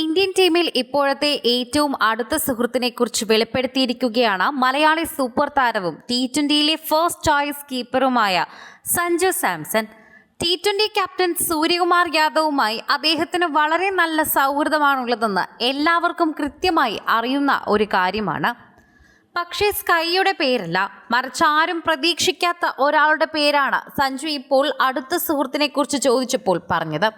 Indian ടീമിൽ ഇപ്പോഴത്തെ ഏറ്റവും അടുത്ത സുഹൃത്തിനെ കുറിച്ച് വെളിപ്പെടുത്തിയിരിക്കുകയാണ് മലയാളി സൂപ്പർ താരവും ടി ട്വന്റിയിലെ first choice കീപ്പറുമായ Sanju Samson. T twenty captain Suryakumar യാദവുമായി അദ്ദേഹത്തിന് വളരെ നല്ല സൗഹൃദമാണുള്ളതെന്ന് എല്ലാവർക്കും കൃത്യമായി അറിയുന്ന ഒരു കാര്യമാണ്. പക്ഷേ സ്കൈയുടെ പേരല്ല. മറിച്ച് ആരും പ്രതീക്ഷിക്കാത്ത ഒരാളുടെ പേരാണ് സഞ്ജു ഇപ്പോൾ അടുത്ത സുഹൃത്തിനെ കുറിച്ച് ചോദിച്ചപ്പോൾ പറഞ്ഞത്.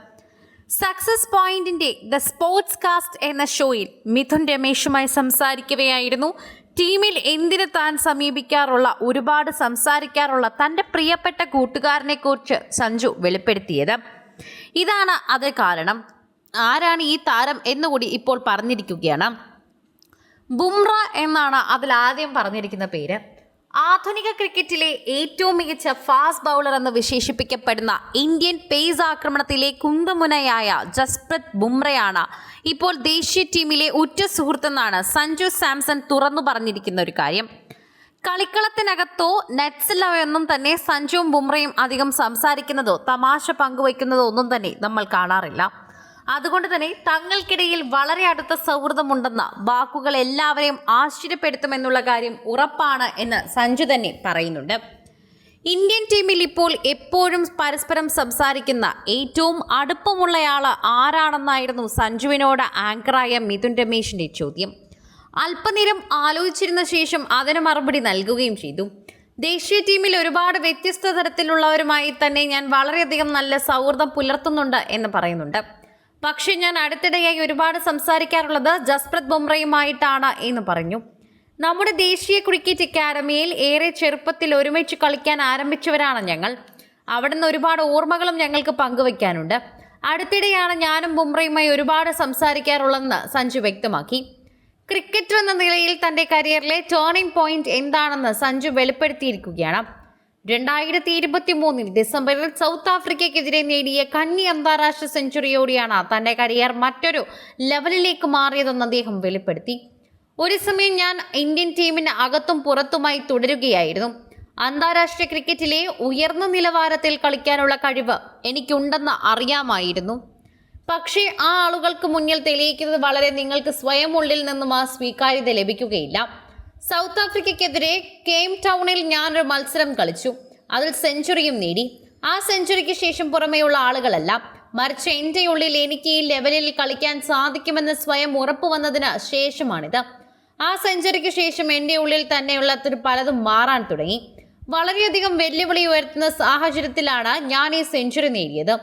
സക്സസ് പോയിന്റിന്റെ ദ സ്പോർട്സ് കാസ്റ്റ് എന്ന ഷോയിൽ മിഥുൻ രമേശുമായി സംസാരിക്കവെയായിരുന്നു. ടീമിൽ എന്തിന് താൻ സമീപിക്കാറുള്ള ഒരുപാട് സംസാരിക്കാറുള്ള തന്റെ പ്രിയപ്പെട്ട കൂട്ടുകാരനെ കുറിച്ച് സഞ്ജു വെളിപ്പെടുത്തിയത്. ഇതാണ് അത് കാരണം. ആരാണ് ഈ താരം എന്നുകൂടി ഇപ്പോൾ പറഞ്ഞിരിക്കുകയാണ്. ബുംറ എന്നാണ് അതിൽ ആദ്യം പറഞ്ഞിരിക്കുന്ന പേര്. ആധുനിക ക്രിക്കറ്റിലെ ഏറ്റവും മികച്ച ഫാസ്റ്റ് ബൗളർ എന്ന് വിശേഷിപ്പിക്കപ്പെടുന്ന ഇന്ത്യൻ പേസ് ആക്രമണത്തിലെ കുന്തമുനയായ ജസ്പ്രീത് ബുംറയാണ് ഇപ്പോൾ ദേശീയ ടീമിലെ ഉറ്റ സുഹൃത്തെന്നാണ് സഞ്ജു സാംസൺ തുറന്നു പറഞ്ഞിരിക്കുന്ന ഒരു കാര്യം. കളിക്കളത്തിനകത്തോ നെറ്റ്സിലോ ഒന്നും തന്നെ സഞ്ജുവും ബുംറയും അധികം സംസാരിക്കുന്നതോ തമാശ പങ്കുവയ്ക്കുന്നതോ ഒന്നും തന്നെ നമ്മൾ കാണാറില്ല. അതുകൊണ്ട് തന്നെ തങ്ങൾക്കിടയിൽ വളരെ അടുത്ത സൗഹൃദമുണ്ടെന്ന വാക്കുകൾ എല്ലാവരെയും ആശ്ചര്യപ്പെടുത്തുമെന്നുള്ള കാര്യം ഉറപ്പാണ് എന്ന് സഞ്ജു തന്നെ പറയുന്നുണ്ട്. ഇന്ത്യൻ ടീമിൽ ഇപ്പോൾ എപ്പോഴും പരസ്പരം സംസാരിക്കുന്ന ഏറ്റവും അടുപ്പമുള്ളയാൾ ആരാണെന്നായിരുന്നു സഞ്ജുവിനോട് ആങ്കറായ മിഥുൻ രമേശിന്റെ ചോദ്യം. അല്പനേരം ആലോചിച്ചിരുന്ന ശേഷം അതിന് മറുപടി നൽകുകയും ചെയ്തു. ദേശീയ ടീമിൽ ഒരുപാട് വ്യത്യസ്ത തരത്തിലുള്ളവരുമായി തന്നെ ഞാൻ വളരെയധികം നല്ല സൗഹൃദം പുലർത്തുന്നുണ്ട് എന്ന് പറയുന്നുണ്ട്. പക്ഷേ ഞാൻ അടുത്തിടെയായി ഒരുപാട് സംസാരിക്കാറുള്ളത് ജസ്പ്രത് ബുംറയുമായിട്ടാണ് എന്ന് പറഞ്ഞു. നമ്മുടെ ദേശീയ ക്രിക്കറ്റ് അക്കാദമിയിൽ ഏറെ ചെറുപ്പത്തിൽ ഒരുമിച്ച് കളിക്കാൻ ആരംഭിച്ചവരാണ് ഞങ്ങൾ. അവിടെ നിന്ന് ഒരുപാട് ഓർമ്മകളും ഞങ്ങൾക്ക് പങ്കുവയ്ക്കാനുണ്ട്. അടുത്തിടെയാണ് ഞാനും ബുംറയുമായി ഒരുപാട് സംസാരിക്കാറുള്ളതെന്ന് സഞ്ജു വ്യക്തമാക്കി. ക്രിക്കറ്റർ എന്ന നിലയിൽ തന്റെ കരിയറിലെ ടേണിംഗ് പോയിന്റ് എന്താണെന്ന് സഞ്ജു വെളിപ്പെടുത്തിയിരിക്കുകയാണ്. രണ്ടായിരത്തി ഇരുപത്തി മൂന്നിൽ ഡിസംബറിൽ സൗത്ത് ആഫ്രിക്കയ്ക്കെതിരെ നേടിയ കന്നി അന്താരാഷ്ട്ര സെഞ്ചുറിയോടെയാണ് തന്റെ കരിയർ മറ്റൊരു ലെവലിലേക്ക് മാറിയതെന്ന് അദ്ദേഹം വെളിപ്പെടുത്തി. ഒരു സമയം ഞാൻ ഇന്ത്യൻ ടീമിന് അകത്തും പുറത്തുമായി തുടരുകയായിരുന്നു. അന്താരാഷ്ട്ര ക്രിക്കറ്റിലെ ഉയർന്ന നിലവാരത്തിൽ കളിക്കാനുള്ള കഴിവ് എനിക്കുണ്ടെന്ന് അറിയാമായിരുന്നു. പക്ഷേ ആ ആളുകൾക്ക് മുന്നിൽ തെളിയിക്കുന്നത് വളരെ നിങ്ങൾക്ക് സ്വയം ഉള്ളിൽ നിന്നും ആ സ്വീകാര്യത ലഭിക്കുകയില്ല. സൗത്ത് ആഫ്രിക്കയ്ക്കെതിരെ കെയിം ടൗണിൽ ഞാനൊരു മത്സരം കളിച്ചു. അതിൽ സെഞ്ചുറിയും നേടി. ആ സെഞ്ചുറിക്ക് ശേഷം പുറമെയുള്ള ആളുകളല്ല മറിച്ച് എന്റെ ഉള്ളിൽ എനിക്ക് ഈ ലെവലിൽ കളിക്കാൻ സാധിക്കുമെന്ന് സ്വയം ഉറപ്പ് വന്നതിന് ശേഷമാണിത്. ആ സെഞ്ചുറിക്ക് ശേഷം എന്റെ ഉള്ളിൽ തന്നെയുള്ള പലതും മാറാൻ തുടങ്ങി. വളരെയധികം വെല്ലുവിളി ഉയർത്തുന്ന സാഹചര്യത്തിലാണ് ഞാൻ ഈ സെഞ്ചുറി നേടിയത്.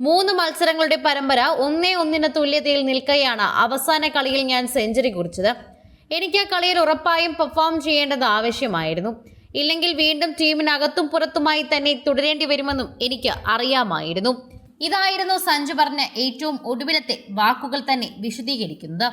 മൂന്ന് മത്സരങ്ങളുടെ പരമ്പര ഒന്നേ ഒന്നിന് തുല്യതയിൽ നിൽക്കുകയാണ് അവസാന കളിയിൽ ഞാൻ സെഞ്ചുറി കുറിച്ചത്. എനിക്ക് ആ കളിയിൽ ഉറപ്പായും പെർഫോം ചെയ്യേണ്ടത് ആവശ്യമായിരുന്നു. ഇല്ലെങ്കിൽ വീണ്ടും ടീമിനകത്തും പുറത്തുമായി തന്നെ തുടരേണ്ടി വരുമെന്നും എനിക്ക് അറിയാമായിരുന്നു. ഇതായിരുന്നു സഞ്ജു പറഞ്ഞ ഏറ്റവും ഒടുവിലത്തെ വാക്കുകൾ തന്നെ വിശദീകരിക്കുന്നത്.